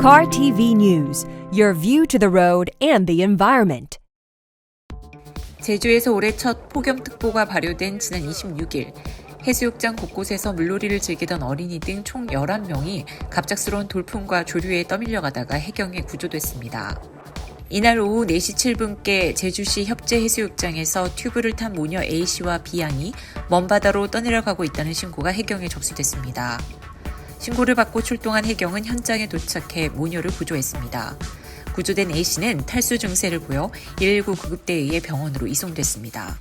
Car TV News, your view to the road and the environment. 제주에서 올해 첫 폭염특보가 발효된 지난 26일 해수욕장 곳곳에서 물놀이를 즐기던 어린이 등 총 11명이 갑작스러운 돌풍과 조류에 떠밀려가다가 해경에 구조됐습니다. 이날 오후 4시 7분께 제주시 협재 해수욕장에서 튜브를 탄 모녀 A씨와 B양이 먼 바다로 떠내려가고 있다는 신고가 해경에 접수됐습니다. 신고를 받고 출동한 해경은 현장에 도착해 모녀를 구조했습니다. 구조된 A씨는 탈수 증세를 보여 119 구급대에 의해 병원으로 이송됐습니다.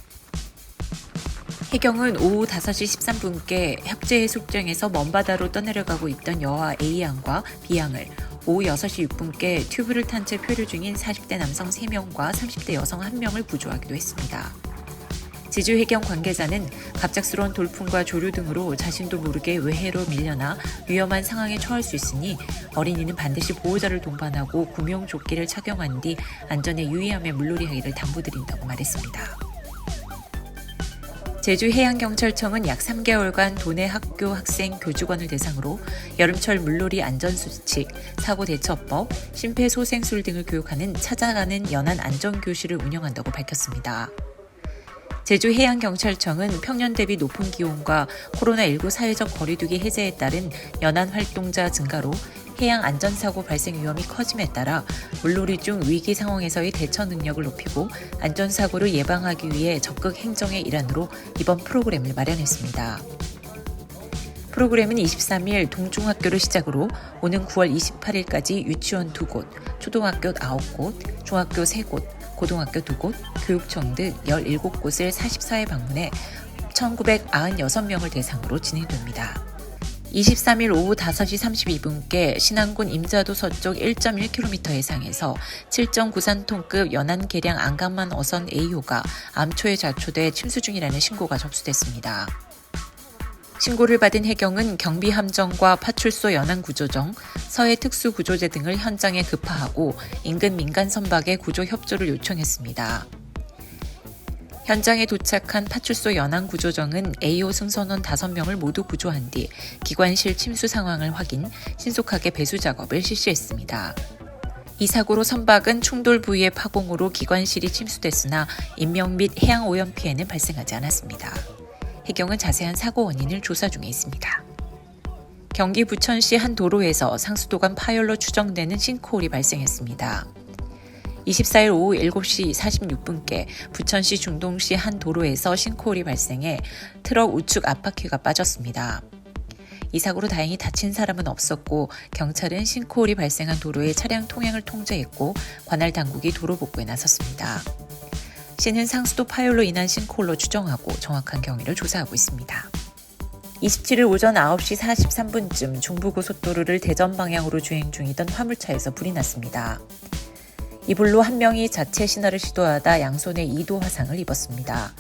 해경은 오후 5시 13분께 협재해수욕장에서 먼바다로 떠내려가고 있던 여아 A양과 B양을 오후 6시 6분께 튜브를 탄 채 표류 중인 40대 남성 3명과 30대 여성 1명을 구조하기도 했습니다. 제주해경 관계자는 갑작스러운 돌풍과 조류 등으로 자신도 모르게 외해로 밀려나 위험한 상황에 처할 수 있으니 어린이는 반드시 보호자를 동반하고 구명 조끼를 착용한 뒤 안전에 유의하며 물놀이하기를 당부드린다고 말했습니다. 제주해양경찰청은 약 3개월간 도내 학교, 학생, 교직원을 대상으로 여름철 물놀이 안전수칙, 사고대처법, 심폐소생술 등을 교육하는 찾아가는 연안 안전교실을 운영한다고 밝혔습니다. 제주해양경찰청은 평년 대비 높은 기온과 코로나19 사회적 거리두기 해제에 따른 연안 활동자 증가로 해양 안전사고 발생 위험이 커짐에 따라 물놀이 중 위기 상황에서의 대처 능력을 높이고 안전사고를 예방하기 위해 적극 행정의 일환으로 이번 프로그램을 마련했습니다. 프로그램은 23일 동중학교를 시작으로 오는 9월 28일까지 유치원 2곳, 초등학교 9곳, 중학교 3곳, 고등학교 2곳, 교육청 등 17곳을 44회 방문해 1996명을 대상으로 진행됩니다. 23일 오후 5시 32분께 신안군 임자도 서쪽 1.1km 해상에서 7.93톤급 연안 계량 안감만 어선 A호가 암초에 좌초돼 침수 중이라는 신고가 접수됐습니다. 신고를 받은 해경은 경비함정과 파출소 연안구조정, 서해 특수구조제 등을 현장에 급파하고 인근 민간 선박에 구조 협조를 요청했습니다. 현장에 도착한 파출소 연안구조정은 A호 승선원 5명을 모두 구조한 뒤 기관실 침수 상황을 확인, 신속하게 배수 작업을 실시했습니다. 이 사고로 선박은 충돌 부위의 파공으로 기관실이 침수됐으나 인명 및 해양 오염 피해는 발생하지 않았습니다. 해경은 자세한 사고 원인을 조사 중에 있습니다. 경기 부천시 한 도로에서 상수도관 파열로 추정되는 싱크홀이 발생했습니다. 24일 오후 7시 46분께 부천시 중동시 한 도로에서 싱크홀이 발생해 트럭 우측 앞바퀴가 빠졌습니다. 이 사고로 다행히 다친 사람은 없었고 경찰은 싱크홀이 발생한 도로의 차량 통행을 통제했고 관할 당국이 도로 복구에 나섰습니다. 시는 상수도 파열로 인한 싱크홀로 추정하고 정확한 경위를 조사하고 있습니다. 27일 오전 9시 43분쯤 중부고속도로를 대전 방향으로 주행 중이던 화물차에서 불이 났습니다. 이 불로 한 명이 자체 신화를 시도하다 양손에 2도 화상을 입었습니다.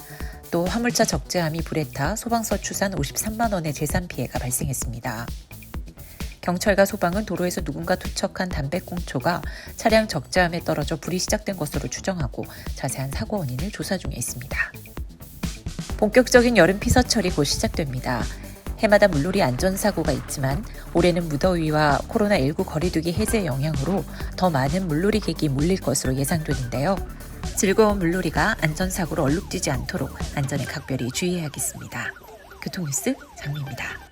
또 화물차 적재함이 불에 타 소방서 추산 53만 원의 재산 피해가 발생했습니다. 경찰과 소방은 도로에서 누군가 투척한 담배꽁초가 차량 적재함에 떨어져 불이 시작된 것으로 추정하고 자세한 사고 원인을 조사 중에 있습니다. 본격적인 여름 피서철이 곧 시작됩니다. 해마다 물놀이 안전사고가 있지만 올해는 무더위와 코로나19 거리두기 해제 영향으로 더 많은 물놀이객이 몰릴 것으로 예상되는데요. 즐거운 물놀이가 안전사고로 얼룩지지 않도록 안전에 각별히 주의해야겠습니다. 교통뉴스 장미입니다.